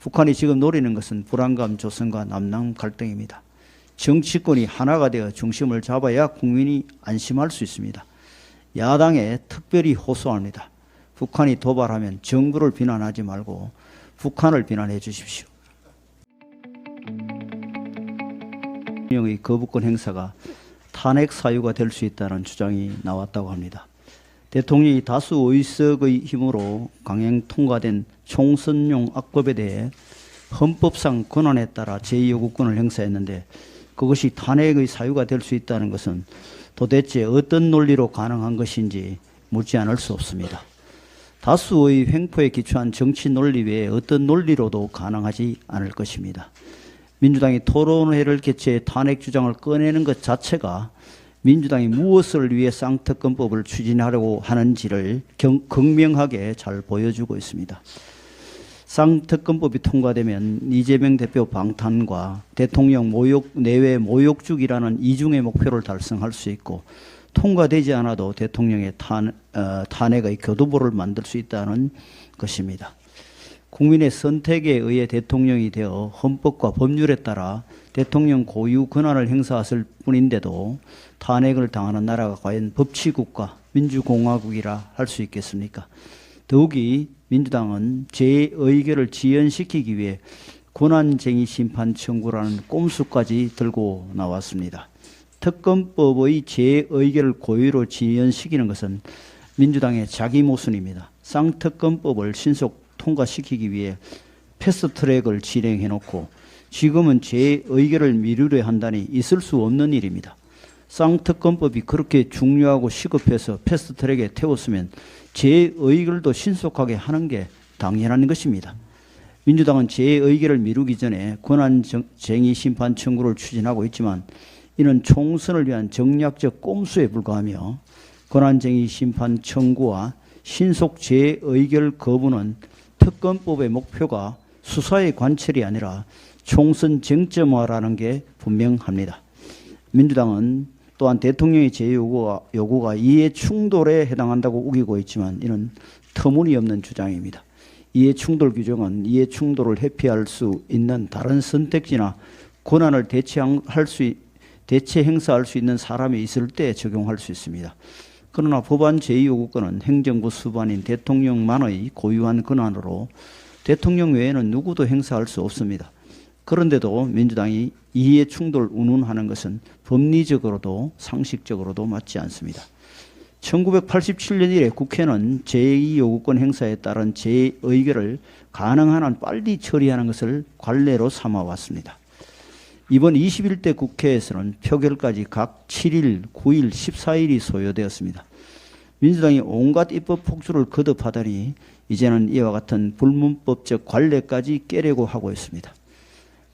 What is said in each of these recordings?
북한이 지금 노리는 것은 불안감 조성과 남남 갈등입니다. 정치권이 하나가 되어 중심을 잡아야 국민이 안심할 수 있습니다. 야당에 특별히 호소합니다. 북한이 도발하면 정부를 비난하지 말고 북한을 비난해 주십시오. 대통령의 거부권 행사가 탄핵 사유가 될 수 있다는 주장이 나왔다고 합니다. 대통령이 다수 의석의 힘으로 강행 통과된 총선용 악법에 대해 헌법상 권한에 따라 제2요구권을 행사했는데 그것이 탄핵의 사유가 될 수 있다는 것은 도대체 어떤 논리로 가능한 것인지 묻지 않을 수 없습니다. 다수의 횡포에 기초한 정치 논리 외에 어떤 논리로도 가능하지 않을 것입니다. 민주당이 토론회를 개최해 탄핵 주장을 꺼내는 것 자체가 민주당이 무엇을 위해 쌍특검법을 추진하려고 하는지를 경, 극명하게 잘 보여주고 있습니다. 쌍특검법이 통과되면 이재명 대표 방탄과 대통령 모욕 내외 모욕주기라는 이중의 목표를 달성할 수 있고 통과되지 않아도 대통령의 탄, 어, 탄핵의 교두보를 만들 수 있다는 것입니다. 국민의 선택에 의해 대통령이 되어 헌법과 법률에 따라 대통령 고유 권한을 행사했을 뿐인데도 탄핵을 당하는 나라가 과연 법치국가 민주공화국이라 할 수 있겠습니까? 더욱이 민주당은 제 의결을 지연시키기 위해 권한쟁의 심판 청구라는 꼼수까지 들고 나왔습니다. 특검법의 제 의결을 고의로 지연시키는 것은 민주당의 자기 모순입니다. 쌍특검법을 신속 통과시키기 위해 패스트트랙을 진행해 놓고 지금은 제 의결을 미루려 한다니 있을 수 없는 일입니다. 쌍특검법이 그렇게 중요하고 시급해서 패스트트랙에 태웠으면 제 의결도 신속하게 하는 게 당연한 것입니다. 민주당은 제 의결을 미루기 전에 권한쟁의 심판 청구를 추진하고 있지만 이는 총선을 위한 정략적 꼼수에 불과하며 권한쟁의 심판 청구와 신속 재의결 거부는 특검법의 목표가 수사의 관철이 아니라 총선 쟁점화라는 게 분명합니다. 민주당은 또한 대통령의 제요구가 요구가 이해 충돌에 해당한다고 우기고 있지만 이는 터무니없는 주장입니다. 이해 충돌 규정은 이해 충돌을 회피할 수 있는 다른 선택지나 권한을 대체할 수 대체 행사할 수 있는 사람이 있을 때 적용할 수 있습니다. 그러나 법안 제2요구권은 행정부 수반인 대통령만의 고유한 권한으로 대통령 외에는 누구도 행사할 수 없습니다. 그런데도 민주당이 이해 충돌 운운하는 것은 법리적으로도 상식적으로도 맞지 않습니다. 1987년 이래 국회는 제2요구권 행사에 따른 재의결을 가능한 한 빨리 처리하는 것을 관례로 삼아왔습니다. 이번 21대 국회에서는 표결까지 각 7일, 9일, 14일이 소요되었습니다. 민주당이 온갖 입법 폭주를 거듭하더니 이제는 이와 같은 불문법적 관례까지 깨려고 하고 있습니다.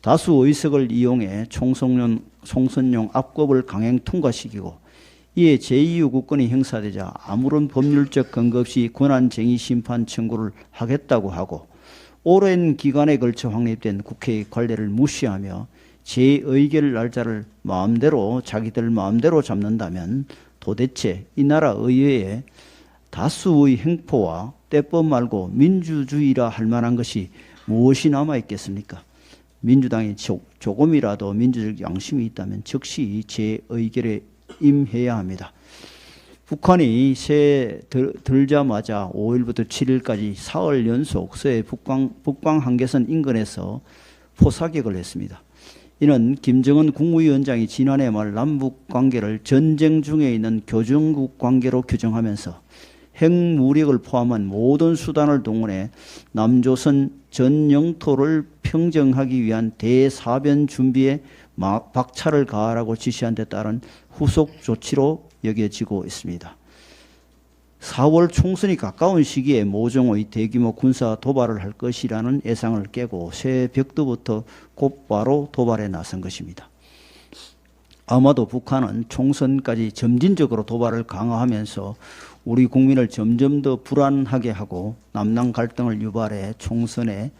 다수 의석을 이용해 총선용, 총선용 압법을 강행 통과시키고 이에 제2요구권이 행사되자 아무런 법률적 근거 없이 권한쟁의 심판 청구를 하겠다고 하고 오랜 기간에 걸쳐 확립된 국회의 관례를 무시하며 재의결 날짜를 마음대로 자기들 마음대로 잡는다면 도대체 이 나라 의회에 다수의 행포와 때법 말고 민주주의라 할 만한 것이 무엇이 남아 있겠습니까? 민주당이 조, 조금이라도 민주적 양심이 있다면 즉시 재의결에 임해야 합니다. 북한이 새 들, 들자마자 5일부터 7일까지 사흘 연속 서해 북방, 북방 한계선 인근에서 포사격을 했습니다. 이는 김정은 국무위원장이 지난해 말 남북 관계를 전쟁 중에 있는 교정국 관계로 규정하면서 핵무력을 포함한 모든 수단을 동원해 남조선 전 영토를 평정하기 위한 대사변 준비에 박차를 가하라고 지시한 데 따른 후속 조치로 여겨지고 있습니다. 4월 총선이 가까운 시기에 모종의 대규모 군사 도발을 할 것이라는 예상을 깨고 새벽부터 곧바로 도발에 나선 것입니다. 아마도 북한은 총선까지 점진적으로 도발을 강화하면서 우리 국민을 점점 더 불안하게 하고 남남 갈등을 유발해 총선에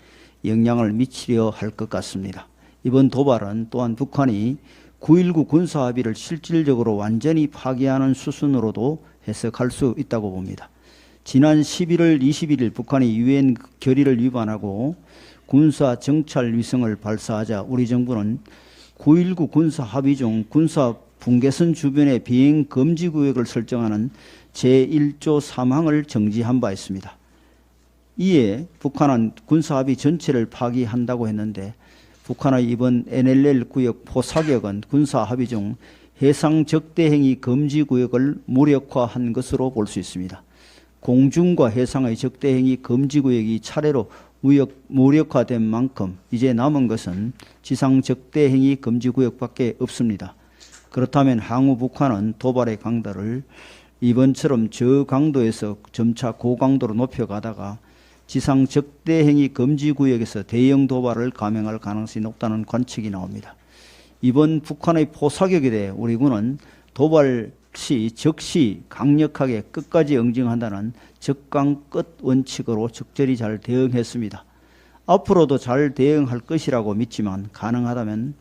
영향을 미치려 할 것 같습니다. 이번 도발은 또한 북한이 9.19 군사합의를 실질적으로 완전히 파기하는 수순으로도 해석할 수 있다고 봅니다. 지난 11월 21일 북한이 유엔 결의를 위반하고 군사 정찰 위성을 발사하자 우리 정부는 9.19 군사 합의 중 군사 분계선 주변의 비행 금지 구역을 설정하는 제1조 3항을 정지한 바 있습니다. 이에 북한은 군사 합의 전체를 파기한다고 했는데 북한의 이번 NLL 구역 포사격은 군사 합의 중 해상 적대 행위 금지 구역을 무력화한 것으로 볼 수 있습니다. 공중과 해상의 적대 행위 금지 구역이 차례로 무역, 무력화된 만큼 이제 남은 것은 지상 적대 행위 금지 구역밖에 없습니다. 그렇다면 향후 북한은 도발의 강도를 이번처럼 저강도에서 점차 고강도로 높여가다가 지상 적대 행위 금지 구역에서 대형 도발을 감행할 가능성이 높다는 관측이 나옵니다. 이번 북한의 포사격에 대해 우리 군은 도발 시 즉시 강력하게 끝까지 응징한다는 적강 끝 원칙으로 적절히 잘 대응했습니다. 앞으로도 잘 대응할 것이라고 믿지만 가능하다면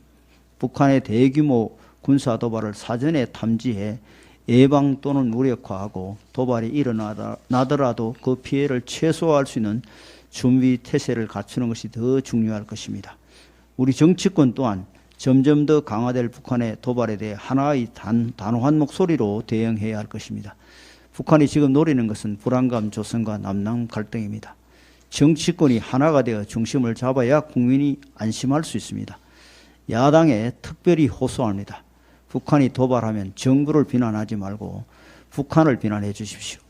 북한의 대규모 군사 도발을 사전에 탐지해 예방 또는 무력화하고 도발이 일어나더라도 그 피해를 최소화할 수 있는 준비 태세를 갖추는 것이 더 중요할 것입니다. 우리 정치권 또한 점점 더 강화될 북한의 도발에 대해 하나의 단, 단호한 목소리로 대응해야 할 것입니다. 북한이 지금 노리는 것은 불안감 조성과 남남 갈등입니다. 정치권이 하나가 되어 중심을 잡아야 국민이 안심할 수 있습니다. 야당에 특별히 호소합니다. 북한이 도발하면 정부를 비난하지 말고 북한을 비난해 주십시오.